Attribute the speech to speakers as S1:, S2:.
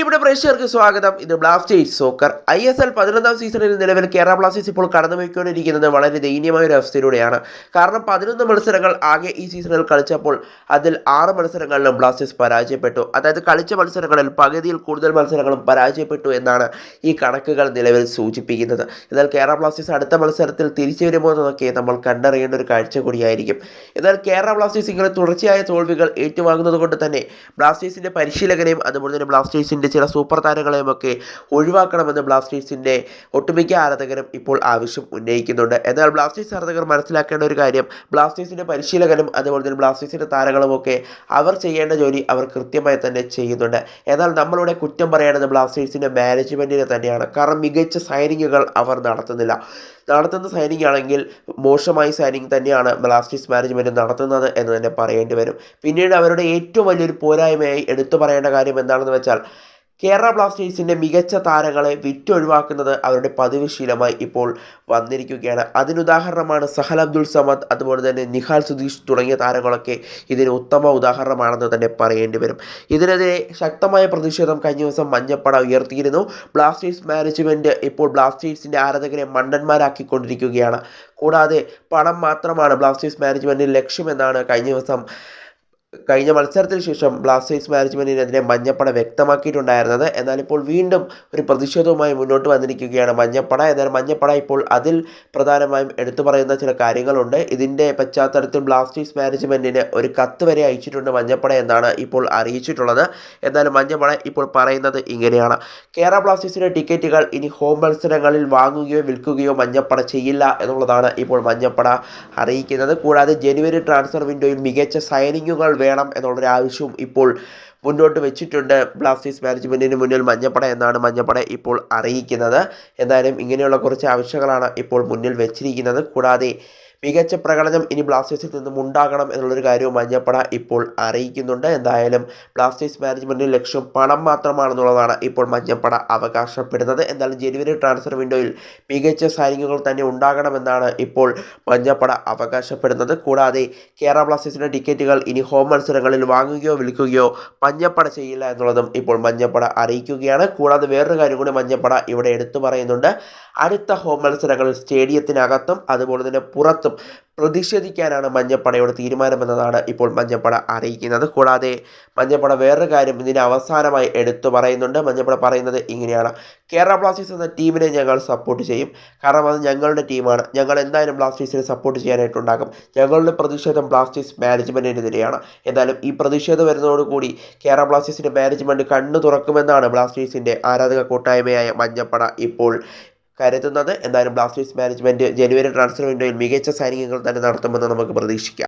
S1: പ്രിയപ്പെട്ട പ്രേക്ഷകർക്ക് സ്വാഗതം. ഇത് Blasters soccer I S L പതിനൊന്നാം സീസണിൽ നിലവിൽ കേരള ബ്ലാസ്റ്റേഴ്സ് ഇപ്പോൾ കടന്നു കടന്നുപോയിക്കൊണ്ടിരിക്കുന്നത് വളരെ ദയനീയമായ ഒരു അവസ്ഥയിലൂടെയാണ്. കാരണം പതിനൊന്ന് മത്സരങ്ങൾ ആകെ ഈ സീസണിൽ കളിച്ചപ്പോൾ അതിൽ ആറ് മത്സരങ്ങളിലും ബ്ലാസ്റ്റേഴ്സ് പരാജയപ്പെട്ടു. അതായത് കളിച്ച മത്സരങ്ങളിൽ പകുതിയിൽ കൂടുതൽ മത്സരങ്ങളും പരാജയപ്പെട്ടു എന്നാണ് ഈ കണക്കുകൾ നിലവിൽ സൂചിപ്പിക്കുന്നത്. എന്നാൽ കേരള ബ്ലാസ്റ്റേഴ്സ് അടുത്ത മത്സരത്തിൽ തിരിച്ചു വരുമോ എന്നൊക്കെ നമ്മൾ കണ്ടറിയേണ്ട ഒരു കാഴ്ച കൂടിയായിരിക്കും. എന്നാൽ കേരള ബ്ലാസ്റ്റേഴ്സ് ഇങ്ങനെ തുടർച്ചയായ തോൽവികൾ ഏറ്റുവാങ്ങുന്നത് കൊണ്ട് തന്നെ ബ്ലാസ്റ്റേഴ്സിന്റെ പരിശീലകനെയും അതുപോലെ തന്നെ ബ്ലാസ്റ്റേഴ്സിന്റെ ചില സൂപ്പർ താരങ്ങളെയുമൊക്കെ ഒഴിവാക്കണമെന്ന് ബ്ലാസ്റ്റേഴ്സിന്റെ ഒട്ടുമിക്ക ആരാധകരും ഇപ്പോൾ ആവശ്യം ഉന്നയിക്കുന്നുണ്ട്. എന്നാൽ ബ്ലാസ്റ്റേഴ്സ് ആരാധകർ മനസ്സിലാക്കേണ്ട ഒരു കാര്യം ബ്ലാസ്റ്റേഴ്സിന്റെ പരിശീലകനും അതുപോലെ തന്നെ ബ്ലാസ്റ്റേഴ്സിന്റെ താരങ്ങളുമൊക്കെ അവർ ചെയ്യേണ്ട ജോലി അവർ കൃത്യമായി തന്നെ ചെയ്യുന്നുണ്ട്. എന്നാൽ നമ്മളിവിടെ കുറ്റം പറയേണ്ടത് ബ്ലാസ്റ്റേഴ്സിന്റെ മാനേജ്മെന്റിനെ തന്നെയാണ്. കാരണം മികച്ച സൈനിങ്ങുകൾ അവർ നടത്തുന്നില്ല. നടത്തുന്ന സൈനിങ് ആണെങ്കിൽ മോശമായ സൈനിങ് തന്നെയാണ് ബ്ലാസ്റ്റേഴ്സ് മാനേജ്മെന്റ് നടത്തുന്നത് എന്ന് തന്നെ പറയേണ്ടി വരും. പിന്നീട് അവരുടെ ഏറ്റവും വലിയൊരു പോരായ്മയായി എടുത്തു പറയേണ്ട കാര്യം എന്താണെന്ന് വെച്ചാൽ കേരള ബ്ലാസ്റ്റേഴ്സിന്റെ മികച്ച താരങ്ങളെ വിറ്റൊഴിവാക്കുന്നത് അവരുടെ പതിവ് ശീലമായി ഇപ്പോൾ വന്നിരിക്കുകയാണ്. അതിനുദാഹരണമാണ് സഹൽ അബ്ദുൾ സമദ് അതുപോലെ തന്നെ നിഹാൽ സുധീഷ് തുടങ്ങിയ താരങ്ങളൊക്കെ ഇതിന് ഉത്തമ ഉദാഹരണമാണെന്ന് തന്നെ പറയേണ്ടി വരും. ഇതിനെതിരെ ശക്തമായ പ്രതിഷേധം കഴിഞ്ഞ ദിവസം മഞ്ഞപ്പട ഉയർത്തിയിരുന്നു. ബ്ലാസ്റ്റേഴ്സ് മാനേജ്മെന്റ് ഇപ്പോൾ ബ്ലാസ്റ്റേഴ്സിന്റെ ആരാധകരെ മണ്ടന്മാരാക്കിക്കൊണ്ടിരിക്കുകയാണ്. കൂടാതെ പണം മാത്രമാണ് ബ്ലാസ്റ്റേഴ്സ് മാനേജ്മെന്റിന്റെ ലക്ഷ്യമെന്നാണ് കഴിഞ്ഞ ദിവസം കഴിഞ്ഞ മത്സരത്തിന് ശേഷം ബ്ലാസ്റ്റേഴ്സ് മാനേജ്മെന്റിനെതിരെ മഞ്ഞപ്പട വ്യക്തമാക്കിയിട്ടുണ്ടായിരുന്നത്. എന്നാൽ ഇപ്പോൾ വീണ്ടും ഒരു പ്രതിഷേധവുമായി മുന്നോട്ട് വന്നിരിക്കുകയാണ് മഞ്ഞപ്പട. എന്നാൽ മഞ്ഞപ്പട ഇപ്പോൾ അതിൽ പ്രധാനമായും എടുത്തു പറയുന്ന ചില കാര്യങ്ങളുണ്ട്. ഇതിന്റെ പശ്ചാത്തലത്തിൽ ബ്ലാസ്റ്റേഴ്സ് മാനേജ്മെന്റിന് ഒരു കത്ത് വരെ അയച്ചിട്ടുണ്ട് മഞ്ഞപ്പട എന്നാണ് ഇപ്പോൾ അറിയിച്ചിട്ടുള്ളത്. എന്നാൽ മഞ്ഞപ്പട ഇപ്പോൾ പറയുന്നത് ഇങ്ങനെയാണ്. കേരള ബ്ലാസ്റ്റേഴ്സിന്റെ ടിക്കറ്റുകൾ ഇനി ഹോം മത്സരങ്ങളിൽ വാങ്ങുകയോ വിൽക്കുകയോ മഞ്ഞപ്പട ചെയ്യില്ല എന്നുള്ളതാണ് ഇപ്പോൾ മഞ്ഞപ്പട അറിയിക്കുന്നത്. കൂടാതെ ജനുവരി ട്രാൻസ്ഫർ വിൻഡോയിൽ മികച്ച സൈനിങ്ങുകൾ വേണം എന്നുള്ളൊരു ആവശ്യവും ഇപ്പോൾ മുന്നോട്ട് വെച്ചിട്ടുണ്ട്. ബ്ലാസ്റ്റേഴ്സ് മാനേജ്മെന്റിന് മുന്നിൽ മഞ്ഞപ്പട എന്നാണ് മഞ്ഞപ്പട ഇപ്പോൾ അറിയിക്കുന്നത്. എന്തായാലും ഇങ്ങനെയുള്ള കുറച്ച് ആവശ്യങ്ങളാണ് ഇപ്പോൾ മുന്നിൽ വെച്ചിരിക്കുന്നത്. കൂടാതെ മികച്ച പ്രകടനം ഇനി ബ്ലാസ്റ്റേഴ്സിൽ നിന്നും ഉണ്ടാകണം എന്നുള്ളൊരു കാര്യവും മഞ്ഞപ്പട ഇപ്പോൾ അറിയിക്കുന്നുണ്ട്. എന്തായാലും ബ്ലാസ്റ്റേഴ്സ് മാനേജ്മെന്റിന്റെ ലക്ഷ്യം പണം മാത്രമാണെന്നുള്ളതാണ് ഇപ്പോൾ മഞ്ഞപ്പട അവകാശപ്പെടുന്നത്. എന്തായാലും ജനുവരി ട്രാൻസ്ഫർ വിൻഡോയിൽ മികച്ച സൈനികങ്ങൾ തന്നെ ഉണ്ടാകണമെന്നാണ് ഇപ്പോൾ മഞ്ഞപ്പട അവകാശപ്പെടുന്നത്. കൂടാതെ കേരള ബ്ലാസ്റ്റേഴ്സിന്റെ ടിക്കറ്റുകൾ ഇനി ഹോം മത്സരങ്ങളിൽ വാങ്ങുകയോ വിൽക്കുകയോ മഞ്ഞപ്പട ചെയ്യില്ല എന്നുള്ളതും ഇപ്പോൾ മഞ്ഞപ്പട അറിയിക്കുകയാണ്. കൂടാതെ വേറൊരു കാര്യം കൂടി മഞ്ഞപ്പട ഇവിടെ എടുത്തു പറയുന്നുണ്ട്. അടുത്ത ഹോം മത്സരങ്ങൾ സ്റ്റേഡിയത്തിനകത്തും അതുപോലെ തന്നെ പുറത്തും പ്രതിഷേധിക്കാനാണ് മഞ്ഞപ്പടയുടെ തീരുമാനമെന്നതാണ് ഇപ്പോൾ മഞ്ഞപ്പട അറിയിക്കുന്നത്. കൂടാതെ മഞ്ഞപ്പട വേറൊരു കാര്യം ഇതിന് അവസാനമായി എടുത്തു പറയുന്നുണ്ട്. മഞ്ഞപ്പട പറയുന്നത് ഇങ്ങനെയാണ്. കേരള ബ്ലാസ്റ്റേഴ്സ് എന്ന ടീമിനെ ഞങ്ങൾ സപ്പോർട്ട് ചെയ്യും. കാരണം അത് ഞങ്ങളുടെ ടീമാണ്. ഞങ്ങൾ എന്തായാലും ബ്ലാസ്റ്റേഴ്സിനെ സപ്പോർട്ട് ചെയ്യാനായിട്ടുണ്ടാകും. ഞങ്ങളുടെ പ്രതിഷേധം ബ്ലാസ്റ്റേഴ്സ് മാനേജ്മെന്റിനെതിരെയാണ് എന്തായാലും ഈ പ്രതിഷേധം വരുന്നതോടുകൂടി കേരള ബ്ലാസ്റ്റേഴ്സിന്റെ മാനേജ്മെന്റ് കണ്ണു തുറക്കുമെന്നാണ് ബ്ലാസ്റ്റേഴ്സിന്റെ ആരാധക കൂട്ടായ്മയായ മഞ്ഞപ്പട ഇപ്പോൾ കരുതുന്നത്. എന്തായാലും ബ്ലാസ്റ്റേഴ്സ് മാനേജ്മെന്റ് ജനുവരി ട്രാൻസ്ഫർ വിൻഡോയിൽ മികച്ച സൈനികങ്ങൾ തന്നെ നടത്തുമെന്ന് നമുക്ക് പ്രതീക്ഷിക്കാം.